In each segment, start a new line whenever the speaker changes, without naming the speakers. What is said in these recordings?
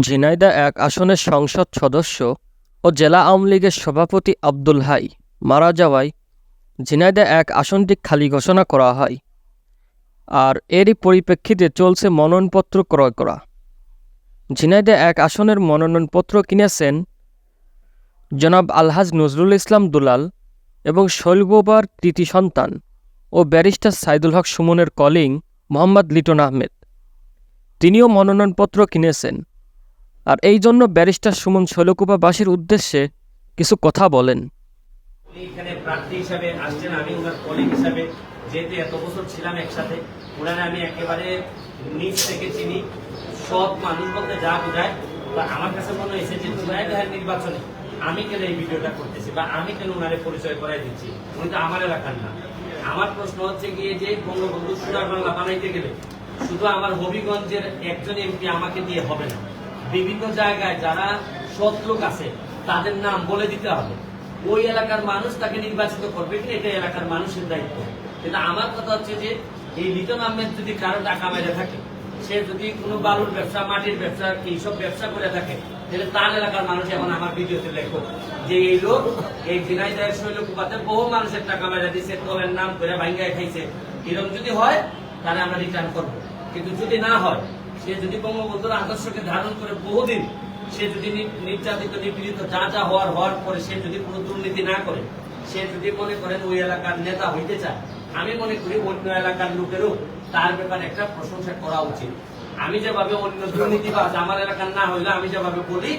ঝিনাইদহ এক আসনের সংসদ সদস্য ও জেলা আওয়ামী লীগের সভাপতি আব্দুল হাই মারা যাওয়ায় ঝিনাইদহ এক আসনটি খালি ঘোষণা করা হয় আর এরই পরিপ্রেক্ষিতে চলছে মনোনয়নপত্র ক্রয় করা। ঝিনাইদহ এক আসনের মনোনয়নপত্র কিনেছেন জনাব আলহাজ নজরুল ইসলাম দুলাল এবং শৈলবোবার তৃতীয় সন্তান ও ব্যারিস্টার সাইদুল হক সুমনের কলিং মোহাম্মদ লিটন আহমেদ। তিনিও মনোনয়নপত্র কিনেছেন। আর এই জন্য ব্যারিস্টার সুমন শৈলকুপাবাসীর উদ্দেশ্যে কিছু কথা বলেন।
এখানে প্রার্থী হিসাবে আসছেন, আমি ওনার কলিগ হিসাবে। যেহেতু এত বছর ছিলাম একসাথে, ওনারা আমি একেবারে নিজ থেকে চিনি সব মানুষ বলতে যা বোঝায় বা আমার কাছে মনে হয়েছে যে জুনাইদাহের নির্বাচনে আমি কেন এই ভিডিওটা করতেছি বা আমি কেন ওনারে পরিচয় করাই দিচ্ছি, উনি তো আমার এলাকার না। আমার প্রশ্ন হচ্ছে গিয়ে যে বঙ্গবন্ধু সোনার বাংলা বানাইতে গেলে শুধু আমার হবিগঞ্জের একজন এমপি আমাকে দিয়ে হবে না। বিভিন্ন জায়গায় যারা সৎ লোক আছে, তাদের নাম বলে দিতে হবে। ওই এলাকার মানুষ তাকে নির্বাচিত করবে কিনা, এটা এলাকার মানুষের দায়িত্ব। কিন্তু আমার কথা হচ্ছে যে, এই লিটন আহমেদ যদি কারও টাকা মেরে থাকে, সে যদি কোনো বালুর ব্যবসা, মাটির ব্যবসা এইসব ব্যবসা করে থাকে, তাহলে তার এলাকার মানুষ এখন আমার ভিডিওতে লেখো যে এই লোক, এই ঝিনাইদহের শৈল কুপাতে বহু মানুষের টাকা মেরে দিছে কলের নাম করে ভাঙ্গায় খাইছে। এরকম যদি হয়, তাহলে আমরা রিটার্ন করব। কিন্তু যদি না হয় সে যদি বঙ্গবন্ধুর আদর্শকে ধারণ করে বহুদিন, সে যদি নির্যাতিত, নিপীড়িত যা যা হওয়ার হওয়ার পরে সে যদি কোনো দুর্নীতি না করে, সে যদি মনে করেন ওই এলাকার নেতা হইতে চায়, আমি মনে করি অন্য এলাকার লোকেরও তার ব্যাপারে একটা প্রশংসা করা উচিত। আমি যেভাবে অন্য দুর্নীতিবাজ আমার এলাকার না হইলে, আমি যেভাবে বলি,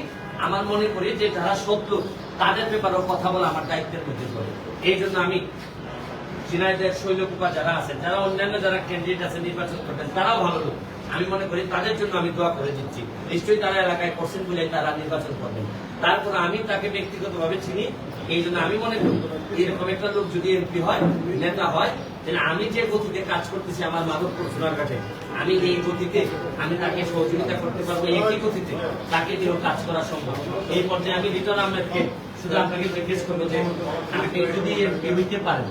আমার মনে করি যে যারা শত্রু তাদের ব্যাপারেও কথা বলা আমার দায়িত্বের মধ্যে পড়ে। এই জন্য আমি সিনাইদের শৈলকুপা যারা আছেন, যারা অন্যান্য যারা ক্যান্ডিডেট আছে, নির্বাচন করবেন তারাও ভালো লোক। আমি মনে করি তাদের জন্য আমি দোয়া করে দিচ্ছি। নিশ্চয়ই তারা এলাকায় করছেন বলে তারা নির্বাচন করবেন। তারপর আমি তাকে ব্যক্তিগতভাবে চিনি। এই জন্য আমি মনে করি, এরকম একটা লোক যদি এমপি হয়, নেতা হয়, তাহলে আমি যে গতিতে কাজ করতেছি আমার মাধবপুর সোনারঘাটে আমি এই গতিতে আমি তাকে সহযোগিতা করতে পারব একই গতিতে। তাকে দিয়েও কাজ করা সম্ভব। এই পর্যায়ে আমি রিটন আহমেদকে শুধু আপনাকে রিকোয়েস্ট করব যে, আপনি যদি এমপি হইতে পারেন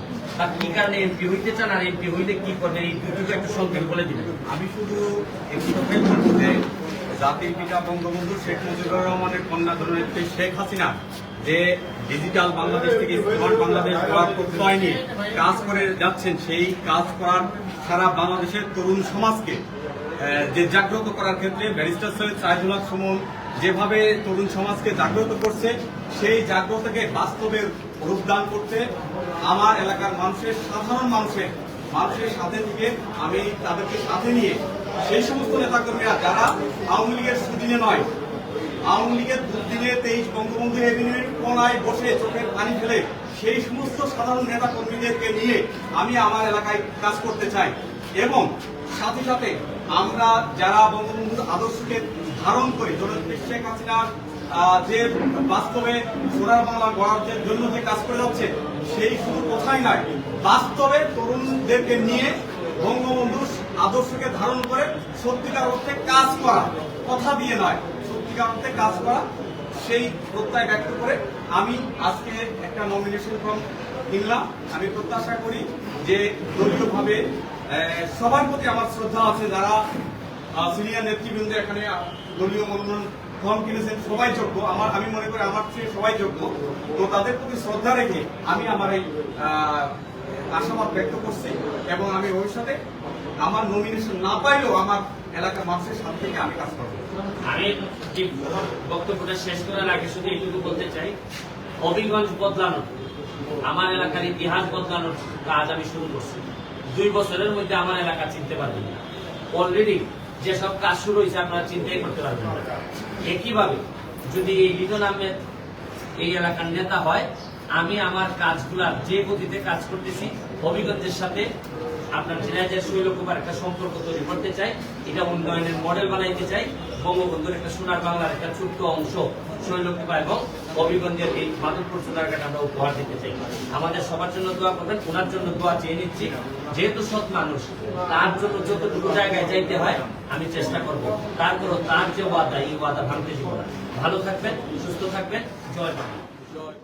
কি কারণে এমপি হইতে চান আর এমপি হইলে কি করবেন এই একটু বলে
আমি শুধু যে, জাতির পিতা বঙ্গবন্ধু শেখ মুজিবুর রহমানের কন্যা শেখ হাসিনা, যে ডিজিটাল বাংলাদেশ থেকে স্মার্ট বাংলাদেশ গড়ার প্রত্যয় কাজ করে যাচ্ছেন, সেই কাজ করার সারা বাংলাদেশের তরুণ সমাজকে যে জাগ্রত করার ক্ষেত্রে ব্যারিস্টার সৈয়দ সাইদুল হক সুমন যেভাবে তরুণ সমাজকে জাগ্রত করছে, সেই জাগ্রতকে বাস্তবে রূপদান করতে আমার এলাকার মানুষের, সাধারণ মানুষের মানুষের সাথে থেকে আমি তাদেরকে সাথে নিয়ে সেই সমস্ত নেতাকর্মীরা, যারা আওয়ামী লীগের সুদিনে নয়, আওয়ামী লীগের দুদিনে তেইশ বঙ্গবন্ধু এভিনিউর কোনায় বসে চোখের পানি ফেলে সেই সমস্ত সাধারণ নেতা কর্মীদেরকে নিয়ে আমি আমার এলাকায় কাজ করতে চাই। এবং সাথে সাথে আমরা যারা বঙ্গবন্ধুর আদর্শকে ধারণ করি শেখ হাসিনার যে বাস্তবে সোনার বাংলা গড়ার জন্য যে কাজ করে যাচ্ছে, সেই শুধু কথাই নয়, বাস্তবে তরুণদেরকে নিয়ে বঙ্গবন্ধুর আদর্শকে ধারণ করে সত্যিকার অর্থে কাজ করা কথা দিয়ে নয়, সত্যিকার অর্থে কাজ করা, সেই প্রত্যয় ব্যক্ত করে আমি আজকে একটা নমিনেশন ফর্ম কিনলাম। আমি প্রত্যাশা করি যে দলীয়ভাবে সবার প্রতি আমার শ্রদ্ধা আছে যারা সিনিয়র নেতৃবৃন্দ এখানে দলীয় মনোনয়ন ফর্ম কিনেছেন, সবাই যোগ্য। আমার, আমি মনে করি আমার চেয়ে সবাই যোগ্য। তো তাদের প্রতি শ্রদ্ধা রেখে আমি আমার এই আশাবাদ ব্যক্ত করছি এবং আমি ভবিষ্যতে আমার নমিনেশন না পাইলেও আমার এলাকার মানুষের সাথে থেকে আমি কাজ করব।
আমি বক্তব্যটা শেষ করার আগে শুধু এইটুকু বলতে চাই, হবিগঞ্জ বদলানো, আমার এলাকার ইতিহাস বদলানোর কাজ আমি শুরু করছি। দুই বছরের মধ্যে আমার এলাকা চিনতে পারবেন না। অলরেডি যেসব কাজ শুরু হয়েছে, আপনারা চিন্তাই করতে পারবেন একইভাবে, যদি এই লিটন আহমেদ এই এলাকার নেতা হয়, আমি আমার কাজগুলা যে গতিতে কাজ করতেছি হবিগঞ্জের সাথে আপনার জেলায় যে শৈলকুমার একটা সম্পর্ক তৈরি করতে চাই, এটা উন্নয়নের মডেল বানাইতে চাই বঙ্গবন্ধুর একটা সোনার বাংলার একটা ছোট্ট অংশ শৈলকুপা এবং কবিগঞ্জের এই মাধবপুর সোনারঘাট আমরা উপহার দিতে চাই। আমাদের সবার জন্য দোয়া করবেন, ওনার জন্য দোয়া চেয়ে নিচ্ছি। যেহেতু সৎ মানুষ, তার জন্য যতটুকু জায়গায় যাইতে হয়, আমি চেষ্টা করব। তারপরও তার যে ওয়াদা, এই ওয়াদা ভাঙতে যাব ভালো থাকবেন, সুস্থ থাকবেন। জয় বাংলা।